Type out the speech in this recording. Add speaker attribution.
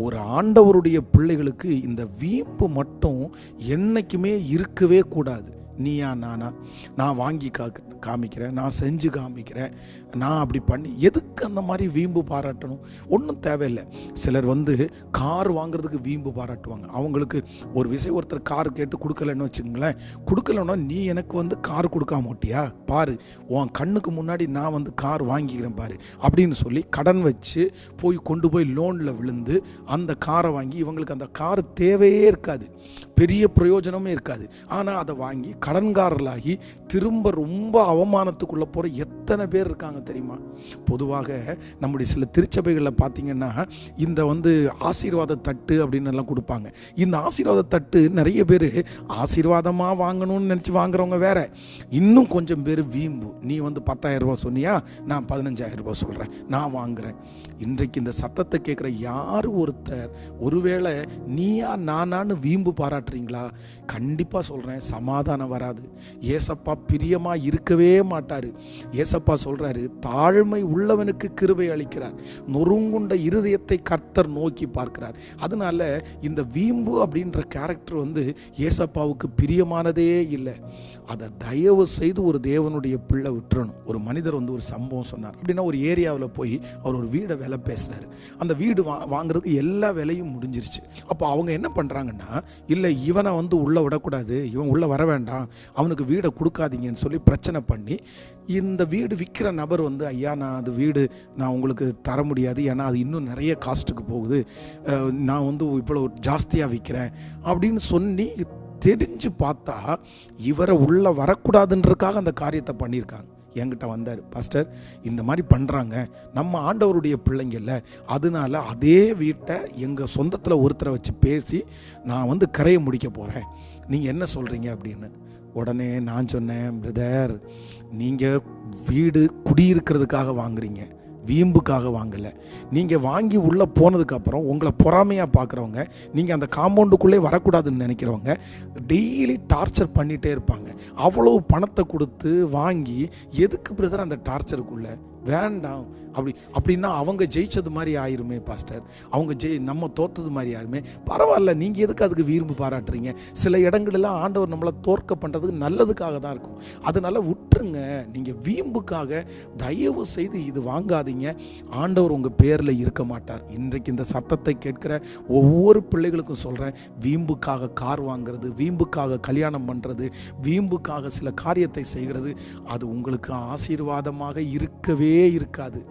Speaker 1: ஒரு ஆண்டவருடைய பிள்ளைகளுக்கு இந்த வீம்பு மட்டும் என்றைக்குமே இருக்கவே கூடாது. நீயா நானா நான் வாங்கி கா காமிக்கிறேன் நான் செஞ்சு காமிக்கிறேன் நான் அப்படி பண்ணி எதுக்கு அந்த மாதிரி வீம்பு பாராட்டணும்? ஒன்றும் தேவையில்லை. சிலர் வந்து கார் வாங்குறதுக்கு வீம்பு பாராட்டுவாங்க. அவங்களுக்கு ஒரு விஷயம் ஒருத்தர் கார் கேட்டு கொடுக்கலன்னு வச்சுங்களேன் கொடுக்கலன்னா நீ எனக்கு வந்து கார் கொடுக்காம மாட்டியா பாரு உன் கண்ணுக்கு முன்னாடி நான் வந்து கார் வாங்கிக்கிறேன் பாரு அப்படின்னு சொல்லி கடன் வச்சு போய் கொண்டு போய் லோனில் விழுந்து அந்த காரை வாங்கி இவங்களுக்கு அந்த கார் தேவையே இருக்காது. பெரிய பிரயோஜனமே இருக்காது. ஆனால் அதை வாங்கி கடன்காரர்களாகி திரும்ப ரொம்ப அவமானத்துக்குள்ளே போகிற எத்தனை பேர் இருக்காங்க தெரியுமா? பொதுவாக நம்முடைய சில திருச்சபைகளில் பார்த்தீங்கன்னா இந்த வந்து ஆசீர்வாத தட்டு அப்படின்னு எல்லாம் கொடுப்பாங்க. இந்த ஆசீர்வாத தட்டு நிறைய பேர் ஆசீர்வாதமாக வாங்கணும்னு நினச்சி வாங்குறவங்க வேற. இன்னும் கொஞ்சம் பேர் வீம்பு. நீ வந்து பத்தாயிரம் ரூபா சொன்னியா? நான் பதினஞ்சாயிரம் ரூபா சொல்கிறேன் நான் வாங்குறேன். இன்றைக்கு இந்த சத்தத்தை கேட்குற யார் ஒருத்தர் ஒருவேளை நீயா நானான்னு வீம்பு மாட்டுறீங்களா கண்டிப்பாக சொல்கிறேன் சமாதானம் வராது. ஏசப்பா பிரியமாக இருக்கவே மாட்டார். ஏசப்பா சொல்கிறாரு தாழ்மை உள்ளவனுக்கு கிருபை அளிக்கிறார். நொறுங்குண்ட இருதயத்தை கர்த்தர் நோக்கி பார்க்கிறார். அதனால இந்த வீம்பு அப்படின்ற கேரக்டர் வந்து ஏசப்பாவுக்கு பிரியமானதே இல்லை. அதை தயவு செய்து ஒரு தேவனுடைய பிள்ளை விட்டுறணும். ஒரு மனிதர் வந்து ஒரு சம்பவம் சொன்னார். அப்படின்னா ஒரு ஏரியாவில் போய் அவர் ஒரு வீடை விலை பேசுகிறாரு அந்த வீடு வா வாங்குறதுக்கு எல்லா விலையும் முடிஞ்சிருச்சு. அப்போ அவங்க என்ன பண்ணுறாங்கன்னா இல்லை இவனை வந்து உள்ளே விடக்கூடாது இவன் உள்ளே வர வேண்டாம் அவனுக்கு வீடை கொடுக்காதீங்கன்னு சொல்லி பிரச்சனை பண்ணி இந்த வீடு விற்கிற நபர் வந்து ஐயா நான் அது வீடு நான் உங்களுக்கு தர முடியாது ஏன்னா அது இன்னும் நிறைய காஸ்ட்டுக்கு போகுது நான் வந்து இவ்வளோ ஜாஸ்தியாக விற்கிறேன் அப்படின்னு சொல்லி தெரிஞ்சு பார்த்தா இவரை உள்ளே வரக்கூடாதுன்றதுக்காக அந்த காரியத்தை பண்ணியிருக்காங்க. என்கிட்ட வந்தார் பாஸ்டர் இந்த மாதிரி பண்ணுறாங்க நம்ம ஆண்டவருடைய பிள்ளைங்கள்ல அதனால அதே வீட்டை எங்கள் சொந்தத்தில் ஒருத்தரை வச்சு பேசி நான் வந்து கரையை முடிக்க போகிறேன் நீங்கள் என்ன சொல்கிறீங்க அப்படின்னு. உடனே நான் சொன்னேன் பிரதர் நீங்கள் வீடு குடியிருக்கிறதுக்காக வாங்குறீங்க. வீம்புக்காக வாங்கலை. நீங்கள் வாங்கி உள்ளே போனதுக்கப்புறம் உங்களை பொறாமையாக பார்க்குறவங்க நீங்கள் அந்த காம்பவுண்டுக்குள்ளே வரக்கூடாதுன்னு நினைக்கிறவங்க டெய்லி டார்ச்சர் பண்ணிகிட்டே இருப்பாங்க. அவ்வளோ பணத்தை கொடுத்து வாங்கி எதுக்கு பிரதர் அந்த டார்ச்சருக்குள்ளே வேண்டாம். அப்படி அப்படின்னா அவங்க ஜெயிச்சது மாதிரி ஆயிருமே பாஸ்டர் அவங்க ஜெய் நம்ம தோத்தது மாதிரி ஆயிருமே. பரவாயில்ல நீங்கள் எதுக்கு அதுக்கு வீர்ம்பு பாராட்டுறீங்க? சில இடங்களெல்லாம் ஆண்டவர் நம்மளை தோற்க பண்ணுறதுக்கு நல்லதுக்காக தான் இருக்கும். அதனால் பாருங்க நீங்கள் வீம்புக்காக தயவு செய்து இது வாங்காதீங்க. ஆண்டவர் உங்கள் பேரில் இருக்க மாட்டார். இன்றைக்கு இந்த சத்தத்தை கேட்கிற ஒவ்வொரு பிள்ளைகளுக்கும் சொல்கிறேன் வீம்புக்காக கார் வாங்குறது வீம்புக்காக கல்யாணம் பண்ணுறது வீம்புக்காக சில காரியத்தை செய்கிறது அது உங்களுக்கு ஆசீர்வாதமாக இருக்கவே இருக்காது.